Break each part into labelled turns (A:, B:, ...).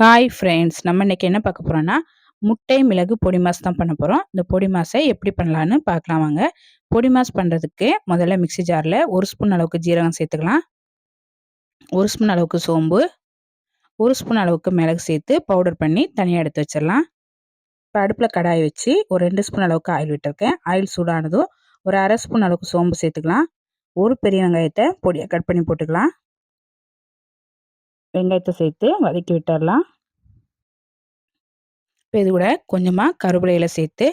A: Hi friends நம்ம இன்றைக்கி என்ன பார்க்க போகிறோன்னா முட்டை மிளகு பொடி மாஸ் தான் பண்ண போகிறோம் இந்த பொடி மாஸை எப்படி பண்ணலான்னு பார்க்கலாம் வாங்க. பொடி மாஸ் பண்ணுறதுக்கு முதல்ல மிக்சி ஜாரில் ஒரு ஸ்பூன் அளவுக்கு ஜீரகம் சேர்த்துக்கலாம். ஒரு ஸ்பூன் அளவுக்கு சோம்பு. ஒரு ஸ்பூன் அளவுக்கு மிளகு சேர்த்து பவுடர் பண்ணி தனியாக எடுத்து வச்சிடலாம். இப்போ அடுப்பில் கடாயை வச்சு ஒரு ரெண்டு ஸ்பூன் அளவுக்கு ஆயில் விட்டுருக்கேன். ஆயில் சூடானதும் ஒரு அரை ஸ்பூன் அளவுக்கு சோம்பு சேர்த்துக்கலாம். ஒரு பெரிய வெங்காயத்தை பொடியாக கட் பண்ணி போட்டுக்கலாம். வெங்காயத்தை சேர்த்து வதக்கி விட்டுடலாம். இப்போ இது கூட கொஞ்சமாக கருவேலையில் சேர்த்து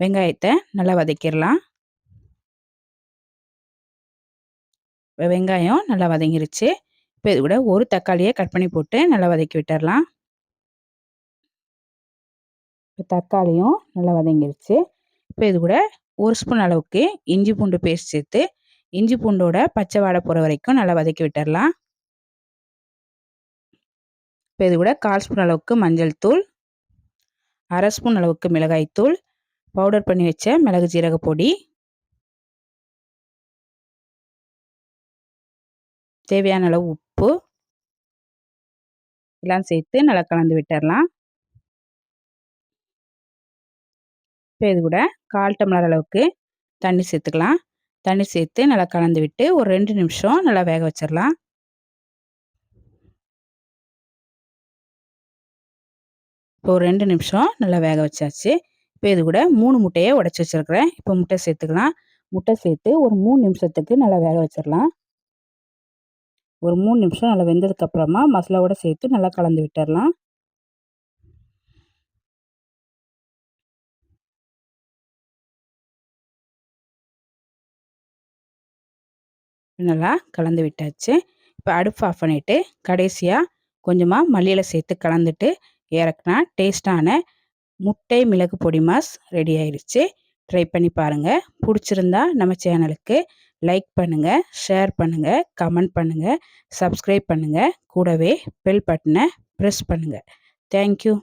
A: வெங்காயத்தை நல்லா வதக்கிடலாம். வெங்காயம் நல்லா வதங்கிருச்சு. இப்போ இது கூட ஒரு தக்காளியை கட் பண்ணி போட்டு நல்லா வதக்கி விட்டுடலாம். இப்போ தக்காளியும் நல்லா வதங்கிருச்சு. இப்போ இது கூட ஒரு ஸ்பூன் அளவுக்கு இஞ்சி பூண்டு பேஸ்ட் சேர்த்து இஞ்சி பூண்டோட பச்சை வாடை போகிற வரைக்கும் நல்லா வதக்கி விட்டுடலாம். இப்போ இது கூட கால் ஸ்பூன் அளவுக்கு மஞ்சள் தூள் அரை ஸ்பூன் அளவுக்கு மிளகாய்த்தூள் பவுடர் பண்ணி வச்ச மிளகு ஜீரக பொடி. தேவையான அளவு உப்பு. எல்லாம் சேர்த்து நல்லா கலந்து விட்டுடலாம் இப்போ இது கூட கால் டம்ளர் அளவுக்கு தண்ணி சேர்த்துக்கலாம். தண்ணி சேர்த்து நல்லா கலந்து விட்டு ஒரு ரெண்டு நிமிஷம் நல்லா வேக வச்சிடலாம் இப்போ ஒரு ரெண்டு நிமிஷம் நல்லா வேக வச்சாச்சு. இப்போ இது கூட மூணு முட்டையை உடச்சி வச்சுருக்கிறேன். இப்போ முட்டை சேர்த்துக்கலாம். முட்டை சேர்த்து ஒரு மூணு நிமிஷத்துக்கு நல்லா வேக வச்சிடலாம். ஒரு மூணு நிமிஷம் நல்லா வெந்ததுக்கப்புறமா மசாலாவோட சேர்த்து நல்லா கலந்து விட்டுடலாம். நல்லா கலந்து விட்டாச்சு. இப்போ அடுப்பு ஆஃப் பண்ணிவிட்டு கடைசியாக கொஞ்சமாக மல்லியில் சேர்த்து கலந்துட்டு இறக்குனா டேஸ்டான முட்டை மிளகு பொடி மாஸ் ரெடி ஆயிடுச்சு ட்ரை பண்ணி பாருங்கள் பிடிச்சிருந்தா நம்ம சேனலுக்கு லைக் பண்ணுங்கள் ஷேர் பண்ணுங்கள் கமெண்ட் பண்ணுங்கள் சப்ஸ்கிரைப் பண்ணுங்கள் கூடவே பெல் பட்டனை ப்ரெஸ் பண்ணுங்கள் தேங்க்யூ